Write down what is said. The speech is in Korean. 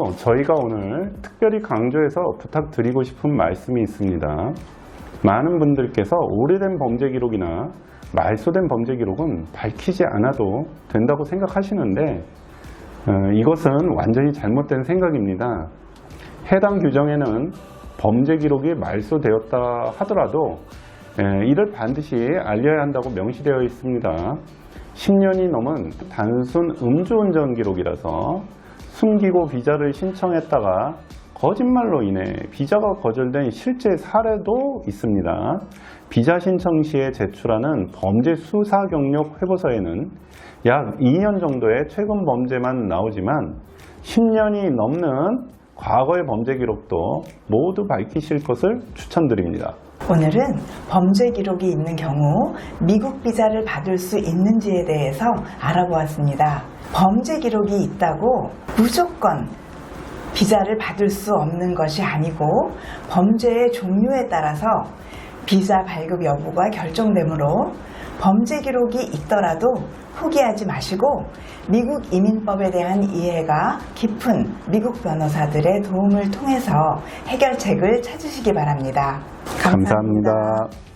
어, 저희가 오늘 특별히 강조해서 부탁드리고 싶은 말씀이 있습니다. 많은 분들께서 오래된 범죄 기록이나 말소된 범죄 기록은 밝히지 않아도 된다고 생각하시는데 어, 이것은 완전히 잘못된 생각입니다. 해당 규정에는 범죄 기록이 말소되었다 하더라도 에, 이를 반드시 알려야 한다고 명시되어 있습니다. 10년이 넘은 단순 음주운전 기록이라서 숨기고 비자를 신청했다가 거짓말로 인해 비자가 거절된 실제 사례도 있습니다. 비자 신청 시에 제출하는 범죄 수사 경력 회보서에는 약 2년 정도의 최근 범죄만 나오지만 10년이 넘는 과거의 범죄 기록도 모두 밝히실 것을 추천드립니다. 오늘은 범죄 기록이 있는 경우 미국 비자를 받을 수 있는지에 대해서 알아보았습니다. 범죄 기록이 있다고 무조건 비자를 받을 수 없는 것이 아니고 범죄의 종류에 따라서 비자 발급 여부가 결정되므로 범죄 기록이 있더라도 포기하지 마시고 미국 이민법에 대한 이해가 깊은 미국 변호사들의 도움을 통해서 해결책을 찾으시기 바랍 니다 감사합니다.